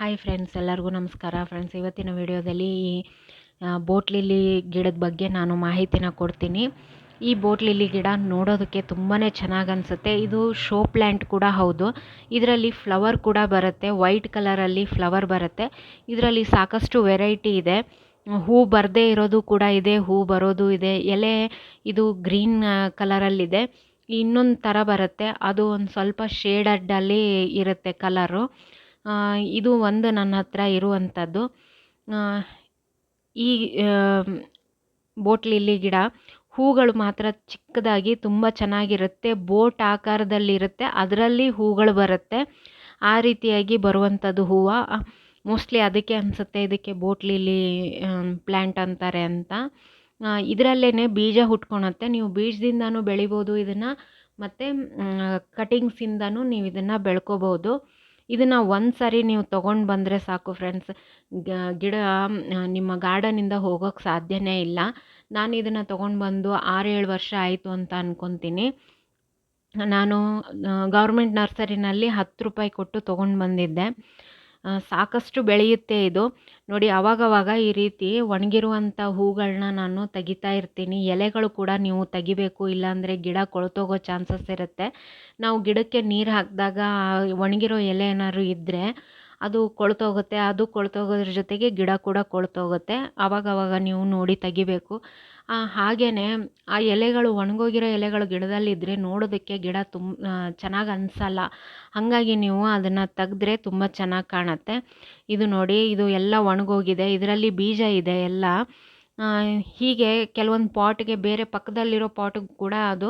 Hi friends ಎಲ್ಲರಿಗೂ ನಮಸ್ಕಾರ. Friends ಇವತ್ತಿನ ವಿಡಿಯೋದಲ್ಲಿ ಈ ಬೋಟ್ ಲಿಲ್ಲಿ ಗಿಡದ ಬಗ್ಗೆ ನಾನು ಮಾಹಿತಿನ ಕೊಡ್ತೀನಿ. ಈ ಬೋಟ್ಲಿಲ್ಲಿ ಗಿಡ ನೋಡೋದಕ್ಕೆ ತುಂಬಾ ಚೆನ್ನಾಗಿ ಅನಿಸುತ್ತೆ. ಇದು ಶೋ ಪ್ಲ್ಯಾಂಟ್ ಕೂಡ ಹೌದು. ಇದರಲ್ಲಿ ಫ್ಲವರ್ ಕೂಡ ಬರುತ್ತೆ. ವೈಟ್ ಕಲರಲ್ಲಿ ಫ್ಲವರ್ ಬರುತ್ತೆ. ಇದರಲ್ಲಿ ಸಾಕಷ್ಟು ವೆರೈಟಿ ಇದೆ. ಹೂ ಬರದೇ ಇರೋದು ಕೂಡ ಇದೆ, ಹೂ ಬರೋದು ಇದೆ. ಎಲೆ ಇದು ಗ್ರೀನ್ ಕಲರಲ್ಲಿದೆ. ಇನ್ನೊಂದು ಥರ ಬರುತ್ತೆ. ಅದು ಒಂದು ಸ್ವಲ್ಪ ಶೇಡಡ್ಡಲ್ಲಿ ಇರುತ್ತೆ ಕಲರು ಇದು ಒಂದು ನನ್ನ ಹತ್ರ ಇರುವಂಥದ್ದು. ಈ ಬೋಟ್ ಲಿಲ್ಲಿ ಗಿಡ, ಹೂಗಳು ಮಾತ್ರ ಚಿಕ್ಕದಾಗಿ ತುಂಬ ಚೆನ್ನಾಗಿರುತ್ತೆ. ಬೋಟ್ ಆಕಾರದಲ್ಲಿರುತ್ತೆ, ಅದರಲ್ಲಿ ಹೂಗಳು ಬರುತ್ತೆ. ಆ ರೀತಿಯಾಗಿ ಬರುವಂಥದ್ದು ಹೂವು. ಮೋಸ್ಟ್ಲಿ ಅದಕ್ಕೆ ಅನಿಸುತ್ತೆ, ಇದಕ್ಕೆ ಬೋಟ್ ಲಿಲ್ಲಿ ಪ್ಲ್ಯಾಂಟ್ ಅಂತಾರೆ ಅಂತ. ಇದರಲ್ಲೇ ಬೀಜ ಹುಟ್ಕೊಳತ್ತೆ ನೀವು ಬೀಜದಿಂದನೂ ಬೆಳಿಬೋದು ಇದನ್ನು, ಮತ್ತು ಕಟಿಂಗ್ಸಿಂದನೂ ನೀವು ಇದನ್ನು ಬೆಳ್ಕೊಬೋದು. ಇದನ್ನು ಒಂದು ಸಾರಿ ನೀವು ತೊಗೊಂಡು ಬಂದರೆ ಸಾಕು ಫ್ರೆಂಡ್ಸ್ ಗಿಡ ನಿಮ್ಮ ಗಾರ್ಡನಿಂದ ಹೋಗೋಕ್ಕೆ ಸಾಧ್ಯನೇ ಇಲ್ಲ. ನಾನು ಇದನ್ನು ತೊಗೊಂಡು ಬಂದು ಆರು ಏಳು ವರ್ಷ ಆಯಿತು ಅಂತ ಅಂದ್ಕೊತೀನಿ ನಾನು ಗೌರ್ಮೆಂಟ್ ನರ್ಸರಿನಲ್ಲಿ ಹತ್ತು ರೂಪಾಯಿ ಕೊಟ್ಟು ತೊಗೊಂಡು ಬಂದಿದ್ದೆ. ಸಾಕಷ್ಟು ಬೆಳೆಯುತ್ತೆ ಇದು. ನೋಡಿ, ಅವಾಗವಾಗ ಈ ರೀತಿ ಒಣಗಿರುವಂಥ ಹೂಗಳನ್ನ ನಾನು ತೆಗಿತಾ ಇರ್ತೀನಿ. ಎಲೆಗಳು ಕೂಡ ನೀವು ತೆಗಿಬೇಕು, ಇಲ್ಲಾಂದರೆ ಗಿಡ ಕೊಳ್ತೋಗೋ ಚಾನ್ಸಸ್ ಇರುತ್ತೆ. ನಾವು ಗಿಡಕ್ಕೆ ನೀರು ಹಾಕಿದಾಗ ಒಣಗಿರೋ ಎಲೆ ಏನಾದ್ರು ಇದ್ದರೆ ಅದು ಕೊಳ್ತೋಗುತ್ತೆ ಅದು ಕೊಳ್ತೋಗೋದ್ರ ಜೊತೆಗೆ ಗಿಡ ಕೂಡ ಕೊಳ್ತೋಗುತ್ತೆ ಆವಾಗವಾಗ ನೀವು ನೋಡಿ ತೆಗಿಬೇಕು. ಹಾಗೇ ಆ ಎಲೆಗಳು, ಒಣಗೋಗಿರೋ ಎಲೆಗಳು ಗಿಡದಲ್ಲಿದ್ದರೆ ನೋಡೋದಕ್ಕೆ ಗಿಡ ತುಂಬ ಚೆನ್ನಾಗಿ ಅನಿಸಲ್ಲ. ಹಾಗಾಗಿ ನೀವು ಅದನ್ನು ತೆಗೆದ್ರೆ ತುಂಬ ಚೆನ್ನಾಗಿ ಕಾಣುತ್ತೆ. ಇದು ನೋಡಿ, ಇದು ಎಲ್ಲ ಒಣಗೋಗಿದೆ, ಇದರಲ್ಲಿ ಬೀಜ ಇದೆ ಎಲ್ಲ. ಹೀಗೆ ಕೆಲವೊಂದು ಪಾಟ್ಗೆ ಬೇರೆ ಪಕ್ಕದಲ್ಲಿರೋ ಪಾಟಿಗೆ ಕೂಡ ಅದು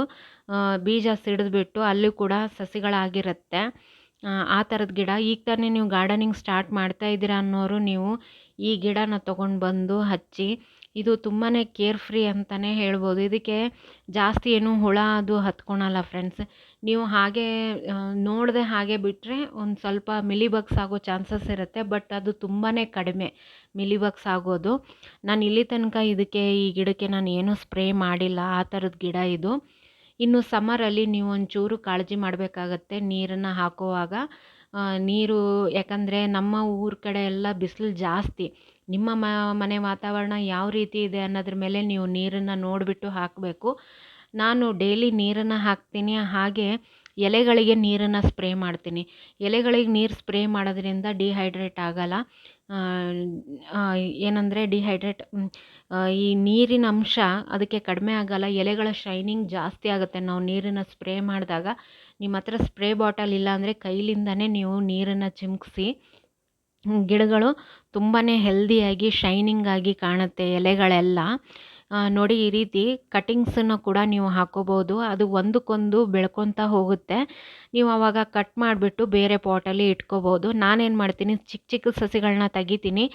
ಬೀಜ ಸಿಡಿದ್ಬಿಟ್ಟು ಅಲ್ಲಿ ಕೂಡ ಸಸಿಗಳಾಗಿರುತ್ತೆ. ಆ ಥರದ ಗಿಡ. ಈಗ ತಾನೇ ನೀವು ಗಾರ್ಡನಿಂಗ್ ಸ್ಟಾರ್ಟ್ ಮಾಡ್ತಾ ಇದ್ದೀರಾ ಅನ್ನೋರು ನೀವು ಈ ಗಿಡನ ತೊಗೊಂಡು ಬಂದು ಹಚ್ಚಿ, ಇದು ತುಂಬಾ ಕೇರ್ ಫ್ರೀ ಅಂತಲೇ ಹೇಳ್ಬೋದು. ಇದಕ್ಕೆ ಜಾಸ್ತಿ ಏನು ಹುಳ ಅದು ಹತ್ಕೊಳಲ್ಲ ಫ್ರೆಂಡ್ಸ್ ನೀವು ಹಾಗೆ ನೋಡದೆ ಹಾಗೆ ಬಿಟ್ಟರೆ ಒಂದು ಸ್ವಲ್ಪ ಮಿಲಿಬಗ್ಸ್ ಆಗೋ ಚಾನ್ಸಸ್ ಇರುತ್ತೆ ಬಟ್ ಅದು ತುಂಬಾ ಕಡಿಮೆ ಮಿಲಿಬಗ್ಸ್ ಆಗೋದು. ನಾನು ಇಲ್ಲಿ ತನಕ ಇದಕ್ಕೆ, ಈ ಗಿಡಕ್ಕೆ ನಾನು ಏನೂ ಸ್ಪ್ರೇ ಮಾಡಿಲ್ಲ, ಆ ಥರದ ಗಿಡ ಇದು. ಇನ್ನು ಸಮ್ಮರಲ್ಲಿ ನೀವು ಒಂಚೂರು ಕಾಳಜಿ ಮಾಡಬೇಕಾಗತ್ತೆ ನೀರನ್ನು ಹಾಕುವಾಗ. ನೀರು ಯಾಕಂದರೆ ನಮ್ಮ ಊರ ಕಡೆ ಎಲ್ಲ ಬಿಸಿಲು ಜಾಸ್ತಿ. ನಿಮ್ಮ ಮನೆ ವಾತಾವರಣ ಯಾವ ರೀತಿ ಇದೆ ಅನ್ನೋದ್ರ ಮೇಲೆ ನೀವು ನೀರನ್ನು ನೋಡಿಬಿಟ್ಟು ಹಾಕಬೇಕು. ನಾನು ಡೈಲಿ ನೀರನ್ನು ಹಾಕ್ತೀನಿ, ಹಾಗೆ ಎಲೆಗಳಿಗೆ ನೀರನ್ನು ಸ್ಪ್ರೇ ಮಾಡ್ತೀನಿ. ಎಲೆಗಳಿಗೆ ನೀರು ಸ್ಪ್ರೇ ಮಾಡೋದ್ರಿಂದ ಡಿಹೈಡ್ರೇಟ್ ಆಗೋಲ್ಲ. ಏನಂದರೆ ಡಿಹೈಡ್ರೇಟ್ ಈ ನೀರಿನ ಅಂಶ ಅದಕ್ಕೆ ಕಡಿಮೆ ಆಗೋಲ್ಲ, ಎಲೆಗಳ ಶೈನಿಂಗ್ ಜಾಸ್ತಿ ಆಗುತ್ತೆ. ನಾವು ನೀರನ್ನು ಸ್ಪ್ರೇ ಮಾಡಿದಾಗ ನಿಮ್ಮ ಹತ್ರ ಸ್ಪ್ರೇ ಬಾಟಲ್ ಇಲ್ಲ ಅಂದರೆ ಕೈಲಿಂದನೇ ನೀವು ನೀರನ್ನು ಚಿಮುಕ್ಸಿ ಗಿಡಗಳು ತುಂಬಾ ಹೆಲ್ದಿಯಾಗಿ ಶೈನಿಂಗಾಗಿ ಕಾಣುತ್ತೆ ಎಲೆಗಳೆಲ್ಲ. ನೋಡಿ ಈ ರೀತಿ ಕಟಿಂಗ್ಸನ್ನು ಕೂಡ ನೀವು ಹಾಕೋಬೋದು. ಅದು ಒಂದಕ್ಕೊಂದು ಬೆಳ್ಕೊತಾ ಹೋಗುತ್ತೆ. ನೀವು ಆವಾಗ ಕಟ್ ಮಾಡಿಬಿಟ್ಟು ಬೇರೆ ಪಾಟಲ್ಲಿ ಇಟ್ಕೋಬೋದು. ನಾನೇನು ಮಾಡ್ತೀನಿ? ಚಿಕ್ಕ ಚಿಕ್ಕ ಸಸಿಗಳನ್ನ ತೆಗಿತೀನಿ.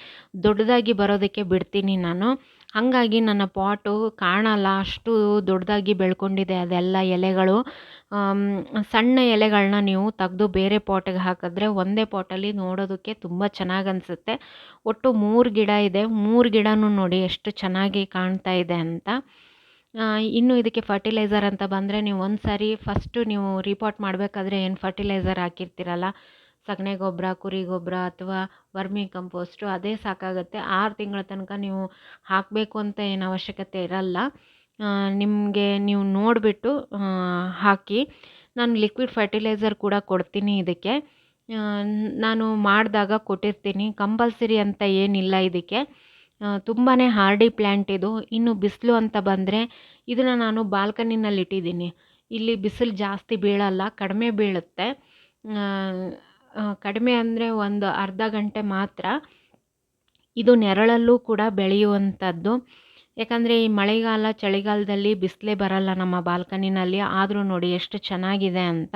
ದೊಡ್ಡದಾಗಿ ಬರೋದಕ್ಕೆ ಬಿಡ್ತೀನಿ ನಾನು. ಹಾಗಾಗಿ ನನ್ನ ಪಾಟು ಕಾಣಲ್ಲ, ಅಷ್ಟು ದೊಡ್ಡದಾಗಿ ಬೆಳ್ಕೊಂಡಿದೆ ಅದೆಲ್ಲ ಎಲೆಗಳು. ಸಣ್ಣ ಎಲೆಗಳನ್ನ ನೀವು ತೆಗೆದು ಬೇರೆ ಪಾಟಿಗೆ ಹಾಕಿದ್ರೆ ಒಂದೇ ಪಾಟಲ್ಲಿ ನೋಡೋದಕ್ಕೆ ತುಂಬ ಚೆನ್ನಾಗಿ ಅನಿಸುತ್ತೆ. ಒಟ್ಟು ಮೂರು ಗಿಡ ಇದೆ. ಮೂರು ಗಿಡನೂ ನೋಡಿ ಎಷ್ಟು ಚೆನ್ನಾಗಿ ಕಾಣ್ತಾ ಇದೆ ಅಂತ. ಇನ್ನು ಇದಕ್ಕೆ ಫರ್ಟಿಲೈಸರ್ ಅಂತ ಬಂದರೆ ನೀವು ಒಂದು ಸಾರಿ ಫಸ್ಟು ನೀವು ರಿಪೋರ್ಟ್ ಮಾಡಬೇಕಾದ್ರೆ ಏನು ಫರ್ಟಿಲೈಸರ್ ಹಾಕಿರ್ತೀರಲ್ಲ? ಸಗಣಿ ಗೊಬ್ಬರ ಕುರಿ ಗೊಬ್ಬರ ಅಥವಾ ವರ್ಮಿ ಕಂಪೋಸ್ಟು ಅದೇ ಸಾಕಾಗುತ್ತೆ. ಆರು ತಿಂಗಳ ತನಕ ನೀವು ಹಾಕಬೇಕು ಅಂತ ಏನು ಅವಶ್ಯಕತೆ ಇರಲ್ಲ. ನಿಮಗೆ ನೀವು ನೋಡಿಬಿಟ್ಟು ಹಾಕಿ. ನಾನು ಲಿಕ್ವಿಡ್ ಫರ್ಟಿಲೈಸರ್ ಕೂಡ ಕೊಡ್ತೀನಿ ಇದಕ್ಕೆ. ನಾನು ಮಾಡಿದಾಗ ಕೊಟ್ಟಿರ್ತೀನಿ. ಕಂಪಲ್ಸರಿ ಅಂತ ಏನಿಲ್ಲ ಇದಕ್ಕೆ. ತುಂಬಾ ಹಾರ್ಡಿ ಪ್ಲ್ಯಾಂಟ್ ಇದು. ಇನ್ನು ಬಿಸಿಲು ಅಂತ ಬಂದರೆ ಇದನ್ನು ನಾನು ಬಾಲ್ಕನಿನಲ್ಲಿ ಇಟ್ಟಿದ್ದೀನಿ ಇಲ್ಲಿ ಬಿಸಿಲು ಜಾಸ್ತಿ ಬೀಳಲ್ಲ, ಕಡಿಮೆ ಬೀಳುತ್ತೆ. ಕಡಿಮೆ ಅಂದರೆ ಒಂದು ಅರ್ಧ ಗಂಟೆ ಮಾತ್ರ ಇದು ನೆರಳಲ್ಲೂ ಕೂಡ ಬೆಳೆಯುವಂಥದ್ದು. ಯಾಕಂದರೆ ಈ ಮಳೆಗಾಲ, ಚಳಿಗಾಲದಲ್ಲಿ ಬಿಸಿಲೇ ಬರಲ್ಲ ನಮ್ಮ ಬಾಲ್ಕನಿನಲ್ಲಿ, ಆದರೂ ನೋಡಿ ಎಷ್ಟು ಚೆನ್ನಾಗಿದೆ ಅಂತ.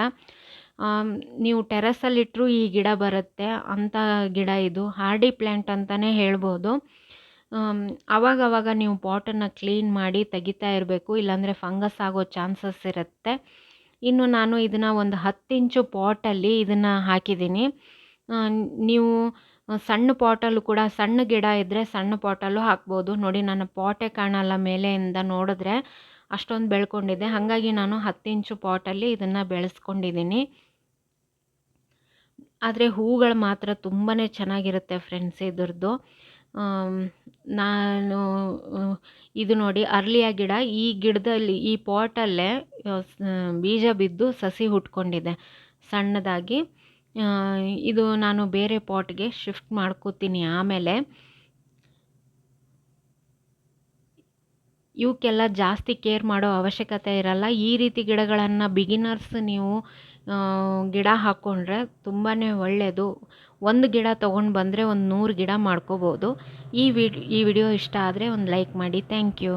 ನೀವು ಟೆರಸಲ್ಲಿಟ್ಟರೂ ಈ ಗಿಡ ಬರುತ್ತೆ, ಅಂಥ ಗಿಡ ಇದು. ಹಾರ್ಡಿ ಪ್ಲ್ಯಾಂಟ್ ಅಂತಲೇ ಹೇಳ್ಬೋದು. ಆವಾಗವಾಗ ನೀವು ಪಾಟನ್ನು ಕ್ಲೀನ್ ಮಾಡಿ ತೆಗಿತಾ ಇರಬೇಕು, ಇಲ್ಲಾಂದರೆ ಫಂಗಸ್ ಆಗೋ ಚಾನ್ಸಸ್ ಇರುತ್ತೆ. ಇನ್ನು ನಾನು ಇದನ್ನು ಒಂದು ಹತ್ತು ಇಂಚು ಪಾಟಲ್ಲಿ ಇದನ್ನು ಹಾಕಿದ್ದೀನಿ. ನೀವು ಸಣ್ಣ ಪಾಟಲ್ಲೂ ಕೂಡ ಸಣ್ಣ ಗಿಡ ಇದ್ದರೆ ಸಣ್ಣ ಪಾಟಲ್ಲೂ ಹಾಕ್ಬೋದು. ನೋಡಿ, ನನ್ನ ಪಾಟೇ ಕಾಣಲ್ಲ ಮೇಲೆಯಿಂದ ನೋಡಿದ್ರೆ ಅಷ್ಟೊಂದು ಬೆಳ್ಕೊಂಡಿದೆ. ಹಾಗಾಗಿ ನಾನು ಹತ್ತು ಇಂಚು ಪಾಟಲ್ಲಿ ಇದನ್ನು ಬೆಳೆಸ್ಕೊಂಡಿದ್ದೀನಿ. ಆದರೆ ಹೂಗಳು ಮಾತ್ರ ತುಂಬಾ ಚೆನ್ನಾಗಿರುತ್ತೆ ಫ್ರೆಂಡ್ಸ್ ಇದ್ರದ್ದು. ನಾನು ಇದು ನೋಡಿ, ಅರ್ಲಿಯ ಗಿಡ ಈ ಗಿಡದಲ್ಲಿ, ಈ ಪಾಟಲ್ಲೇ ಬೀಜ ಬಿದ್ದು ಸಸಿ ಹುಟ್ಕೊಂಡಿದೆ, ಸಣ್ಣದಾಗಿ. ಇದು ನಾನು ಬೇರೆ ಪಾಟ್ಗೆ ಶಿಫ್ಟ್ ಮಾಡ್ಕೋತೀನಿ ಆಮೇಲೆ. ಇವಕ್ಕೆಲ್ಲ ಜಾಸ್ತಿ ಕೇರ್ ಮಾಡೋ ಅವಶ್ಯಕತೆ ಇರಲ್ಲ. ಈ ರೀತಿ ಗಿಡಗಳನ್ನು ಬಿಗಿನರ್ಸ್ ನೀವು ಗಿಡ ಹಾಕ್ಕೊಂಡ್ರೆ ತುಂಬಾ ಒಳ್ಳೆಯದು ಒಂದು ಗಿಡ ತೊಗೊಂಡು ಬಂದರೆ ಒಂದು ನೂರು ಗಿಡ ಮಾಡ್ಕೋಬೋದು. ಈ ವಿಡ್ ಈ ವಿಡಿಯೋ ಇಷ್ಟ ಆದರೆ ಒಂದು ಲೈಕ್ ಮಾಡಿ. Thank you.